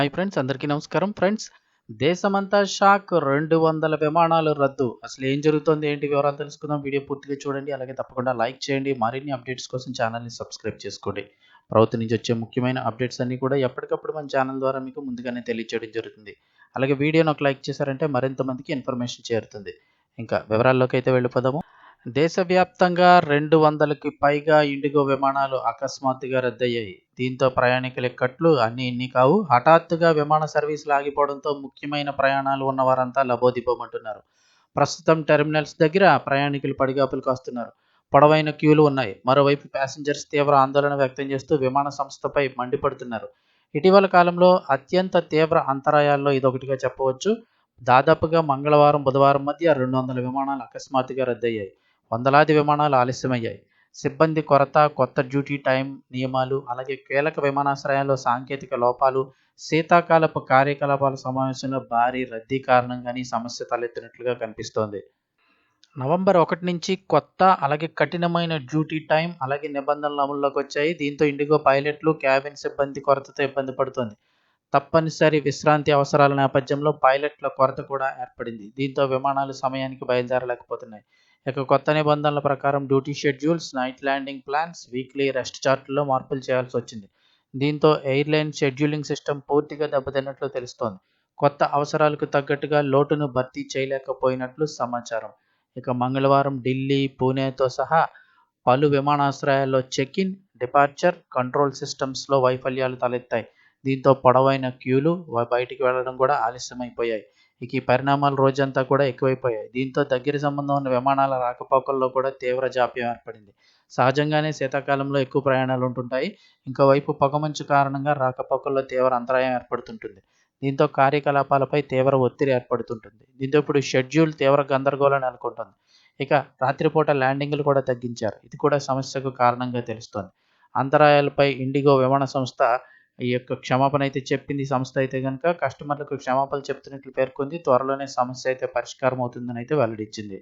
Hi friends అందరికీ నమస్కారం. Friends దేశమంతా షాక్. రెండు వందల విమానాలు రద్దు. అసలు ఏం జరుగుతుంది? ఏంటి వివరాలు తెలుసుకుందాం. వీడియో పూర్తిగా చూడండి. అలాగే తప్పకుండా లైక్ చేయండి. మరిన్ని అప్డేట్స్ కోసం ఛానల్ని సబ్స్క్రైబ్ చేసుకోండి. ప్రభుత్వం నుంచి వచ్చే ముఖ్యమైన అప్డేట్స్ అన్ని కూడా ఎప్పటికప్పుడు మన ఛానల్ ద్వారా మీకు ముందుగానే తెలియజేయడం జరుగుతుంది. అలాగే వీడియోని ఒక లైక్ చేశారంటే మరింత మందికి ఇన్ఫర్మేషన్ చేరుతుంది. ఇంకా వివరాల్లోకి అయితే వెళ్ళిపోదాము. దేశవ్యాప్తంగా రెండు వందలకి పైగా ఇండిగో విమానాలు అకస్మాత్తుగా రద్దయ్యాయి. దీంతో ప్రయాణికుల కట్లు అన్ని ఇన్ని కావు. హఠాత్తుగా విమాన సర్వీసులు ఆగిపోవడంతో ముఖ్యమైన ప్రయాణాలు ఉన్న వారంతా లబోదిబోమంటున్నారు ప్రస్తుతం టెర్మినల్స్ దగ్గర ప్రయాణికులు పడిగాపులు కాస్తున్నారు. పొడవైన క్యూలు ఉన్నాయి. మరోవైపు ప్యాసింజర్స్ తీవ్ర ఆందోళన వ్యక్తం చేస్తూ విమాన సంస్థపై మండిపడుతున్నారు. ఇటీవల కాలంలో అత్యంత తీవ్ర అంతరాయాల్లో ఇదొకటిగా చెప్పవచ్చు. దాదాపుగా మంగళవారం బుధవారం మధ్య రెండు వందల విమానాలు అకస్మాత్తుగా రద్దయ్యాయి. వందలాది విమానాలు ఆలస్యమయ్యాయి. సిబ్బంది కొరత కొత్త డ్యూటీ టైం నియమాలు అలాగే కీలక విమానాశ్రయాల్లో సాంకేతిక లోపాలు శీతాకాలపు కార్యకలాపాల సమావేశంలో భారీ రద్దీ కారణంగానే సమస్య తలెత్తినట్లుగా కనిపిస్తోంది. నవంబర్ ఒకటి నుంచి కొత్త అలాగే కఠినమైన డ్యూటీ టైం అలాగే నిబంధనలు అమల్లోకి వచ్చాయి. దీంతో ఇండిగో పైలట్లు క్యాబిన్ సిబ్బంది కొరతతో ఇబ్బంది పడుతుంది. తప్పనిసరి విశ్రాంతి అవసరాల నేపథ్యంలో పైలట్ల కొరత కూడా ఏర్పడింది. దీంతో విమానాలు సమయానికి బయలుదేరలేకపోతున్నాయి. ఇక కొత్త నిబంధనల ప్రకారం duty schedules night landing plans weekly rest చార్ట్లో మార్పులు చేయాల్సి వచ్చింది. దీంతో ఎయిర్లైన్ షెడ్యూలింగ్ సిస్టమ్ పూర్తిగా దెబ్బతిన్నట్లు తెలుస్తోంది. కొత్త అవసరాలకు తగ్గట్టుగా లోటును భర్తీ చేయలేకపోయినట్లు సమాచారం. ఇక మంగళవారం ఢిల్లీ పూణేతో సహా పలు విమానాశ్రయాల్లో చెక్ ఇన్ డిపార్చర్ కంట్రోల్ సిస్టమ్స్లో వైఫల్యాలు తలెత్తాయి. దీంతో పొడవైన క్యూలు బయటికి వెళ్ళడం కూడా ఆలస్యమైపోయాయి. ఇక ఈ పరిణామాలు రోజంతా కూడా ఎక్కువైపోయాయి. దీంతో దగ్గర సంబంధం ఉన్న విమానాల రాకపోకల్లో కూడా తీవ్ర జాప్యం ఏర్పడింది. సహజంగానే శీతాకాలంలో ఎక్కువ ప్రయాణాలు ఉంటుంటాయి. ఇంకోవైపు పొగమంచు కారణంగా రాకపోకల్లో తీవ్ర అంతరాయం ఏర్పడుతుంటుంది. దీంతో కార్యకలాపాలపై తీవ్ర ఒత్తిడి ఏర్పడుతుంటుంది. దీంతో ఇప్పుడు షెడ్యూల్ తీవ్ర గందరగోళం నెలకొంటుంది. ఇక రాత్రిపూట ల్యాండింగ్లు కూడా తగ్గించారు. ఇది కూడా సమస్యకు కారణంగా తెలుస్తోంది. అంతరాయాలపై ఇండిగో విమాన సంస్థ ఈ యొక్క క్షమాపణ అయితే చెప్పింది సంస్థ అయితే కనుక కస్టమర్లకు క్షమాపణలు చెప్తున్నట్లు పేర్కొంది త్వరలోనే సమస్య అయితే పరిష్కారం అవుతుందని అయితే వెల్లడించింది.